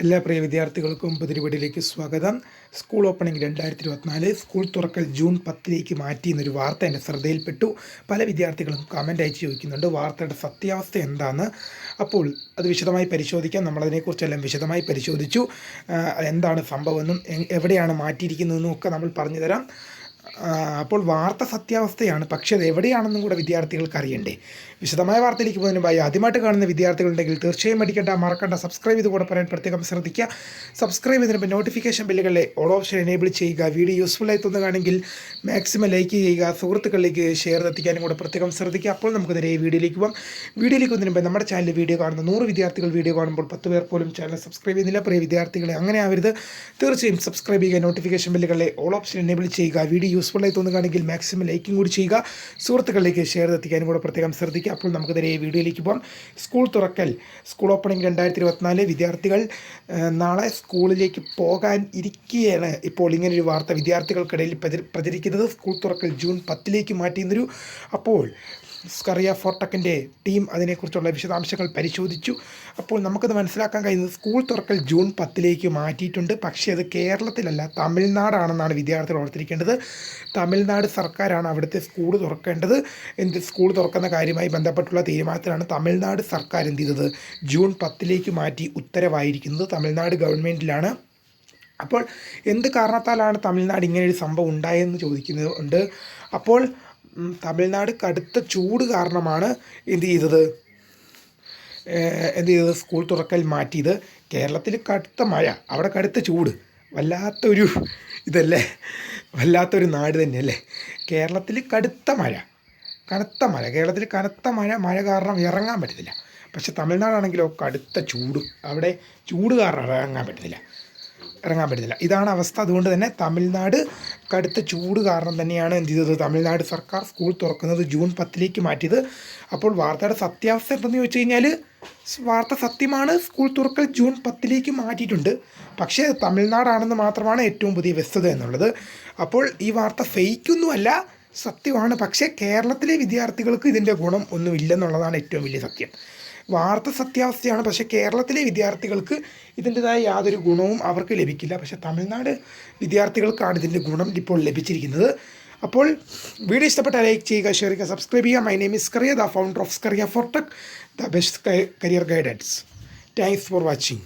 എല്ലാ പ്രിയ വിദ്യാർത്ഥികൾക്കും പുതിരിപടിയിലേക്ക് സ്വാഗതം. സ്കൂൾ ഓപ്പണിംഗ് രണ്ടായിരത്തി ഇരുപത്തിനാല് സ്കൂൾ തുറക്കൽ ജൂൺ പത്തിലേക്ക് മാറ്റി എന്നൊരു വാർത്ത എന്റെ ശ്രദ്ധയിൽപ്പെട്ടു. പല വിദ്യാർത്ഥികളും കമന്റ് അയച്ച് ചോദിക്കുന്നുണ്ട് വാർത്തയുടെ സത്യാവസ്ഥ എന്താണ്? അപ്പോൾ അത് വിശദമായി പരിശോധിക്കാം. നമ്മളതിനെക്കുറിച്ചെല്ലാം വിശദമായി പരിശോധിച്ചു. എന്താണ് സംഭവമെന്നും എവിടെയാണ് മാറ്റിയിരിക്കുന്നതെന്നും ഒക്കെ നമ്മൾ പറഞ്ഞു തരാം. അപ്പോൾ വാർത്ത സത്യാവസ്ഥയാണ്. പക്ഷേ അത് എവിടെയാണെന്നും കൂടെ വിദ്യാർത്ഥികൾക്ക് അറിയണ്ടേ. വിശദമായ വാർത്തയിലേക്ക് പോകുന്നതിന് മുമ്പായി ആദ്യമായിട്ട് കാണുന്ന വിദ്യാർത്ഥികളുണ്ടെങ്കിൽ തീർച്ചയായും മടിക്കേണ്ട മറക്കണ്ട. സബ്സ്ക്രൈബ് ചെയ്ത് കൂടെ പറയാൻ പ്രത്യേകം ശ്രദ്ധിക്കുക. സബ്സ്ക്രൈബ് ചെയ്തിട്ട് നോട്ടിഫിക്കേഷൻ ബില്ലുകളിലെ ഓൾ ഓപ്ഷൻ എനേബിൾ ചെയ്യുക. വീഡിയോ യൂസ്ഫുൾ ആയി തോന്നുകയാണെങ്കിൽ മാക്സിമം ലൈക്ക് ചെയ്യുക. സുഹൃത്തുക്കളിലേക്ക് ഷെയർ എത്തിക്കാനും കൂടെ പ്രത്യേകം ശ്രദ്ധിക്കുക. അപ്പോൾ നമുക്ക് നേരെ വീഡിയോയിലേക്ക് പോകാം വീഡിയോയിലേക്ക് വന്നതിന് മുമ്പ് നമ്മുടെ ചാനലിൽ വീഡിയോ കാണുന്ന നൂറ് വിദ്യാർത്ഥികൾ വീഡിയോ കാണുമ്പോൾ പത്ത് പേർ പോലും ചാനൽ സബ്സ്ക്രൈബ് ചെയ്യുന്നില്ല. പ്രിയ വിദ്യാർത്ഥികളെ അങ്ങനെ ആവരുത്. തീർച്ചയായും സബ്സ്ക്രൈബ് ചെയ്യുക. നോട്ടിഫിക്കേഷൻ ബില്ലുകളിലെ ഓൾ ഓപ്ഷൻ എനേബിൾ ചെയ്യുക. വീഡിയോ യൂസ്ഫുൾ ആയി തോന്നുകയാണെങ്കിൽ മാക്സിമം ലൈക്കും കൂടി ചെയ്യുക. സുഹൃത്തുക്കളിലേക്ക് ഷെയർ എത്തിക്കാനും കൂടെ പ്രത്യേകം ശ്രദ്ധിക്കുക. അപ്പോൾ നമുക്ക് നേരെ വീഡിയോയിലേക്ക് പോകാം. സ്കൂൾ തുറക്കൽ. സ്കൂൾ ഓപ്പണിംഗ് രണ്ടായിരത്തി ഇരുപത്തിനാല് വിദ്യാർത്ഥികൾ നാളെ സ്കൂളിലേക്ക് പോകാൻ ഇരിക്കുകയാണ്. ഇപ്പോൾ ഇങ്ങനൊരു വാർത്ത വിദ്യാർത്ഥികൾക്കിടയിൽ പ്രചരി- പ്രചരിക്കുന്നത്. സ്കൂൾ തുറക്കൽ ജൂൺ പത്തിലേക്ക് മാറ്റിയെന്നൊരു അപ്പോൾ സ്കറിയ ഫോർട്ടക്കിന്റെ ടീം അതിനെക്കുറിച്ചുള്ള വിശദാംശങ്ങൾ പരിശോധിച്ചു. അപ്പോൾ നമുക്കത് മനസ്സിലാക്കാൻ കഴിയുന്നത് സ്കൂൾ തുറക്കൽ ജൂൺ പത്തിലേക്ക് മാറ്റിയിട്ടുണ്ട്. പക്ഷേ അത് കേരളത്തിലല്ല തമിഴ്നാടാണെന്നാണ് വിദ്യാർത്ഥികൾ ഓർത്തിരിക്കേണ്ടത്. തമിഴ്നാട് സർക്കാരാണ് അവിടുത്തെ സ്കൂൾ തുറക്കേണ്ടത്. എന്ത് സ്കൂൾ തുറക്കുന്ന കാര്യമായി ബന്ധപ്പെട്ടുള്ള തീരുമാനത്തിലാണ് തമിഴ്നാട് സർക്കാർ എന്ത് ചെയ്തത്? ജൂൺ പത്തിലേക്ക് മാറ്റി ഉത്തരവായിരിക്കുന്നത് തമിഴ്നാട് ഗവൺമെന്റിലാണ് അപ്പോൾ എന്ത് കാരണത്താലാണ് തമിഴ്നാട് ഇങ്ങനെ ഒരു സംഭവം ഉണ്ടായതെന്ന് ചോദിക്കുന്നത് ഉണ്ട്. അപ്പോൾ തമിഴ്നാട് കടുത്ത ചൂട് കാരണമാണ് എന്ത് ചെയ്തത്? എന്ത് ചെയ്തത്? സ്കൂൾ തുറക്കൽ മാറ്റിയത്. കേരളത്തിൽ കടുത്ത മഴ. അവിടെ കടുത്ത ചൂട്. വല്ലാത്തൊരു ഇതല്ലേ? വല്ലാത്തൊരു നാട് തന്നെയല്ലേ? കേരളത്തിൽ കടുത്ത മഴ. കനത്ത മഴ. കേരളത്തിൽ കനത്ത മഴ. മഴ കാരണം ഇറങ്ങാൻ പറ്റത്തില്ല. പക്ഷെ തമിഴ്നാടാണെങ്കിലോ കടുത്ത ചൂട്. അവിടെ ചൂട് കാരണം ഇറങ്ങാൻ പറ്റത്തില്ല. ഇറങ്ങാൻ പറ്റത്തില്ല. ഇതാണ് അവസ്ഥ. അതുകൊണ്ട് തന്നെ തമിഴ്നാട് കടുത്ത ചൂട് കാരണം തന്നെയാണ് എന്ത് ചെയ്തത്? തമിഴ്നാട് സർക്കാർ സ്കൂൾ തുറക്കുന്നത് ജൂൺ പത്തിലേക്ക് മാറ്റിയത്. അപ്പോൾ വാർത്തയുടെ സത്യാവസ്ഥ എന്തെന്ന് ചോദിച്ചു കഴിഞ്ഞാൽ വാർത്ത സത്യമാണ്. സ്കൂൾ തുറക്കൽ ജൂൺ പത്തിലേക്ക് മാറ്റിയിട്ടുണ്ട്. പക്ഷേ തമിഴ്നാടാണെന്ന് മാത്രമാണ് ഏറ്റവും പുതിയ വ്യസ്തത എന്നുള്ളത്. അപ്പോൾ ഈ വാർത്ത ഫേക്കൊന്നുമല്ല സത്യമാണ്. പക്ഷേ കേരളത്തിലെ വിദ്യാർത്ഥികൾക്ക് ഇതിന്റെ ഗുണം ഒന്നുമില്ലെന്നുള്ളതാണ് ഏറ്റവും വലിയ സത്യം. വാർത്ത സത്യാവസ്ഥയാണ്. പക്ഷേ കേരളത്തിലെ വിദ്യാർത്ഥികൾക്ക് ഇതിന്റെതായ യാതൊരു ഗുണവും അവർക്ക് ലഭിക്കില്ല. പക്ഷേ തമിഴ്നാട് വിദ്യാർത്ഥികൾക്കാണ് ഇതിന്റെ ഗുണം ഇപ്പോൾ ലഭിച്ചിരിക്കുന്നത്. അപ്പോൾ വീഡിയോ ഇഷ്ടപ്പെട്ട ലൈക്ക് ചെയ്യുക ഷെയർ ചെയ്യുക സബ്സ്ക്രൈബ് ചെയ്യുക. My name is Kariya the founder of Scaria tech the best career guidance. Thanks for watching.